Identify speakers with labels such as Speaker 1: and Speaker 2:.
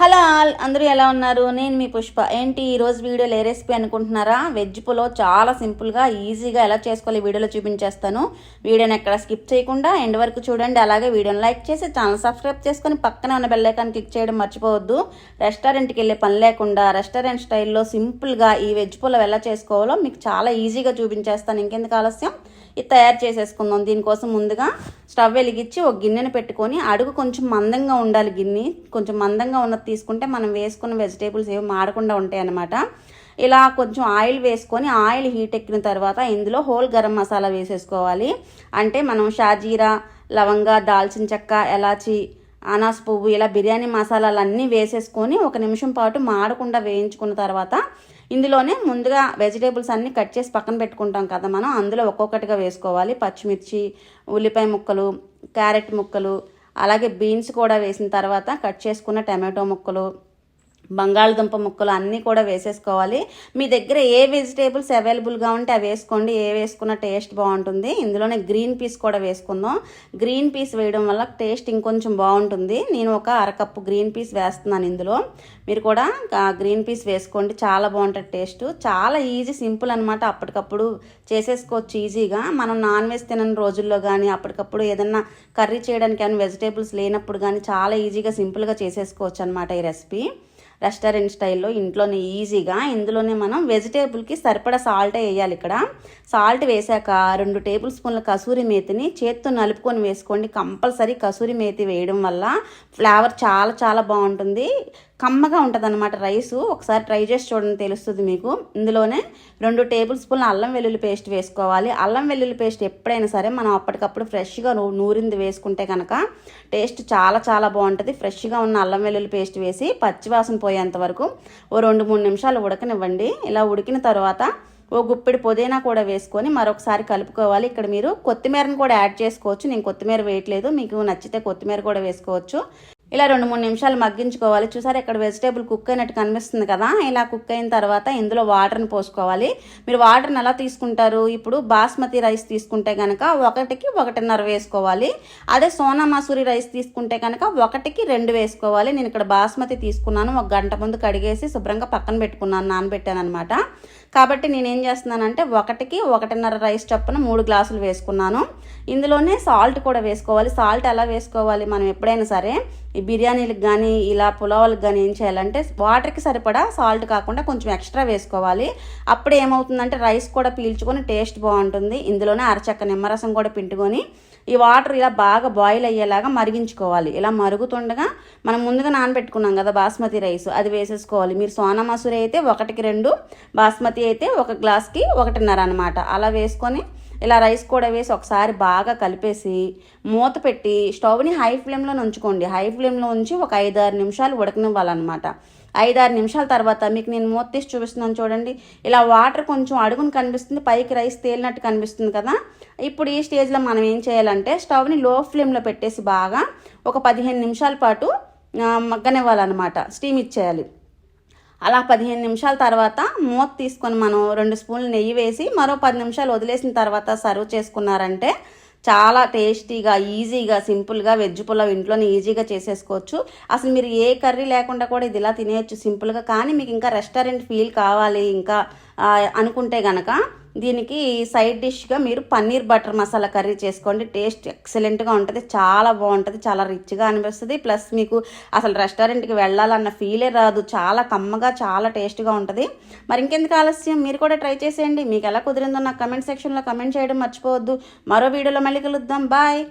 Speaker 1: Hello all అందరూ ఎలా ఉన్నారు? నేను మీ పుష్ప. ఏంటి ఈరోజు వీడియోలో ఏ రెసిపీ అనుకుంటున్నారా? వెజ్ పులావ్ చాలా సింపుల్గా ఈజీగా ఎలా చేసుకోవాలి వీడియోలో చూపించేస్తాను. వీడియోని ఎక్కడ స్కిప్ చేయకుండా ఎండ్ వరకు చూడండి. అలాగే వీడియోని లైక్ చేసి ఛానల్ సబ్స్క్రైబ్ చేసుకొని పక్కనే ఉన్న బెల్లైకాన్ని క్లిక్ చేయడం మర్చిపోవద్దు. రెస్టారెంట్కి వెళ్ళే పని లేకుండా రెస్టారెంట్ స్టైల్లో సింపుల్గా ఈ వెజ్ పులావ్ ఎలా చేసుకోవాలో మీకు చాలా ఈజీగా చూపించేస్తాను. ఇంకెందుకు ఆలస్యం? ఇది తయారు చేసేసుకుందాం. దీనికోసం ముందుగా స్టవ్ వెలిగించి ఒక గిన్నెను పెట్టుకొని అడుగు కొంచెం మందంగా ఉండాలి గిన్నె. కొంచెం మందంగా ఉన్న తీసుకుంటే మనం వేసుకున్న వెజిటేబుల్స్ ఏమి మాడకుండా ఉంటాయి అన్నమాట ఇలా కొంచెం ఆయిల్ వేసుకొని ఆయిల్ హీట్ ఎక్కిన తర్వాత ఇందులో హోల్ గరం మసాలా వేసేసుకోవాలి. అంటే మనం షాజీరా లవంగా దాల్చిన చెక్క ఎలాచి అనాస్ పువ్వు ఇలా బిర్యానీ మసాలాలు అన్నీ వేసేసుకొని ఒక నిమిషం పాటు మాడకుండా వేయించుకున్న తర్వాత ఇందులోనే ముందుగా వెజిటేబుల్స్ అన్నీ కట్ చేసి పక్కన పెట్టుకుంటాం కదా మనం అందులో ఒక్కొక్కటిగా వేసుకోవాలి. పచ్చిమిర్చి ఉల్లిపాయ ముక్కలు క్యారెట్ ముక్కలు అలాగే బీన్స్ కూడా వేసిన తర్వాత కట్ చేసుకున్న టమాటో ముక్కలు బంగాళదుంప ముక్కలు అన్నీ కూడా వేసేసుకోవాలి. మీ దగ్గర ఏ వెజిటేబుల్స్ అవైలబుల్గా ఉంటే అవి వేసుకోండి. ఏ వేసుకున్న టేస్ట్ బాగుంటుంది. ఇందులోనే గ్రీన్ పీస్ కూడా వేసుకుందాం. గ్రీన్ పీస్ వేయడం వల్ల టేస్ట్ ఇంకొంచెం బాగుంటుంది. నేను ఒక అరకప్పు గ్రీన్ పీస్ వేస్తున్నాను ఇందులో. మీరు కూడా గ్రీన్ పీస్ వేసుకోండి. చాలా బాగుంటుంది టేస్ట్. చాలా ఈజీ సింపుల్ అనమాట అప్పటికప్పుడు చేసేసుకోవచ్చు ఈజీగా. మనం నాన్ వెజ్ తినని రోజుల్లో కానీ అప్పటికప్పుడు ఏదన్నా కర్రీ చేయడానికి కానీ వెజిటేబుల్స్ లేనప్పుడు కానీ చాలా ఈజీగా సింపుల్గా చేసేసుకోవచ్చు అనమాట ఈ రెసిపీ. రెస్టారెంట్ స్టైల్లో ఇంట్లోనే ఈజీగా. ఇందులోనే మనం వెజిటేబుల్కి సరిపడా సాల్ట్ వేయాలి ఇక్కడ. సాల్ట్ వేసాక రెండు టేబుల్ స్పూన్ల కసూరి మేతిని చేత్తో నలుపుకొని వేసుకోండి. కంపల్సరీ కసూరి మేతి వేయడం వల్ల ఫ్లేవర్ చాలా చాలా బాగుంటుంది. కమ్మగా ఉంటుంది అనమాట రైస్. ఒకసారి ట్రై చేసి చూడండి తెలుస్తుంది మీకు. ఇందులోనే రెండు టేబుల్ స్పూన్ల అల్లం వెల్లుల్లి పేస్ట్ వేసుకోవాలి. అల్లం వెల్లుల్లి పేస్ట్ ఎప్పుడైనా సరే మనం అప్పటికప్పుడు ఫ్రెష్గా నూరింది వేసుకుంటే కనుక టేస్ట్ చాలా చాలా బాగుంటుంది. ఫ్రెష్గా ఉన్న అల్లం వెల్లుల్లి పేస్ట్ వేసి పచ్చివాసన పోయేంత వరకు ఓ రెండు మూడు నిమిషాలు ఉడకనివ్వండి. ఇలా ఉడికిన తర్వాత ఓ గుప్పిడి పుదీనా కూడా వేసుకొని మరొకసారి కలుపుకోవాలి. ఇక్కడ మీరు కొత్తిమీరను కూడా యాడ్ చేసుకోవచ్చు. నేను కొత్తిమీర వేయట్లేదు. మీకు నచ్చితే కొత్తిమీర కూడా వేసుకోవచ్చు. ఇలా రెండు మూడు నిమిషాలు మగ్గించుకోవాలి. చూసారు ఇక్కడ వెజిటేబుల్ కుక్ అయినట్టు కనిపిస్తుంది కదా? ఇలా కుక్ అయిన తర్వాత ఇందులో వాటర్ని పోసుకోవాలి. మీరు వాటర్ని ఎలా తీసుకుంటారు? ఇప్పుడు బాస్మతి రైస్ తీసుకుంటే కనుక ఒకటికి ఒకటిన్నర వేసుకోవాలి. అదే సోనా మసూరి రైస్ తీసుకుంటే కనుక ఒకటికి రెండు వేసుకోవాలి. నేను ఇక్కడ బాస్మతి తీసుకున్నాను. ఒక గంట ముందు కడిగేసి శుభ్రంగా పక్కన పెట్టుకున్నాను నానబెట్టాను అనమాట కాబట్టి నేనేం చేస్తున్నానంటే ఒకటికి ఒకటిన్నర రైస్ చొప్పున మూడు గ్లాసులు వేసుకున్నాను. ఇందులోనే సాల్ట్ కూడా వేసుకోవాలి. సాల్ట్ ఎలా వేసుకోవాలి? మనం ఎప్పుడైనా సరే ఈ బిర్యానీలకు కానీ ఇలా పులావులకు కానీ ఏం చేయాలంటే వాటర్కి సరిపడా సాల్ట్ కాకుండా కొంచెం ఎక్స్ట్రా వేసుకోవాలి. అప్పుడు ఏమవుతుందంటే రైస్ కూడా పీల్చుకొని టేస్ట్ బాగుంటుంది. ఇందులోనే అరచక్క నిమ్మరసం కూడా పిండుకొని ఈ వాటర్ ఇలా బాగా బాయిల్ అయ్యేలాగా మరిగించుకోవాలి. ఇలా మరుగుతుండగా మనం ముందుగా నానబెట్టుకున్నాం కదా బాస్మతి రైస్ అది వేసేసుకోవాలి. మీరు సోనా మసూరి అయితే ఒకటికి రెండు బాస్మతి అయితే ఒక గ్లాస్కి ఒకటిన్నర అనమాట అలా వేసుకొని ఇలా రైస్ కూడా వేసి ఒకసారి బాగా కలిపేసి మూత పెట్టి స్టవ్ని హై ఫ్లేమ్లో ఉంచుకోండి. హై ఫ్లేమ్లో ఉంచి ఒక ఐదారు నిమిషాలు ఉడకనివ్వాలన్నమాట. ఐదారు నిమిషాల తర్వాత మీకు నేను మూత తీసి చూపిస్తున్నాను చూడండి. ఇలా వాటర్ కొంచెం అడుగుని కనిపిస్తుంది పైకి రైస్ తేలినట్టు కనిపిస్తుంది కదా. ఇప్పుడు ఈ స్టేజ్లో మనం ఏం చేయాలంటే స్టవ్ని లో ఫ్లేమ్లో పెట్టేసి బాగా ఒక పదిహేను నిమిషాల పాటు మగ్గనివ్వాలన్నమాట. స్టీమ్ ఇచ్చేయాలి. అలా పదిహేను నిమిషాల తర్వాత మూత తీసుకొని మనం రెండు స్పూన్లు నెయ్యి వేసి మరో పది నిమిషాలు వదిలేసిన తర్వాత సర్వ్ చేసుకున్నారంటే చాలా టేస్టీగా ఈజీగా సింపుల్గా వెజ్ పులావ్ ఇంట్లోనే ఈజీగా చేసేసుకోవచ్చు. అసలు మీరు ఏ కర్రీ లేకుండా కూడా ఇది ఇలా తినేయచ్చు సింపుల్గా. కానీ మీకు ఇంకా రెస్టారెంట్ ఫీల్ కావాలి ఇంకా అనుకుంటే గనక దీనికి సైడ్ డిష్గా మీరు పన్నీర్ బటర్ మసాలా కర్రీ చేసుకోండి. టేస్ట్ ఎక్సలెంట్గా ఉంటుంది. చాలా బాగుంటుంది. చాలా రిచ్గా అనిపిస్తుంది. ప్లస్ మీకు అసలు రెస్టారెంట్కి వెళ్ళాలన్న ఫీలే రాదు. చాలా కమ్మగా చాలా టేస్ట్గా ఉంటుంది. మరి ఇంకెందుకు ఆలస్యం? మీరు కూడా ట్రై చేసేయండి. మీకు ఎలా కుదిరిందో నాకు కమెంట్ సెక్షన్లో కమెంట్ చేయడం మర్చిపోవద్దు. మరో వీడియోలో మళ్ళీ కలుద్దాం. బాయ్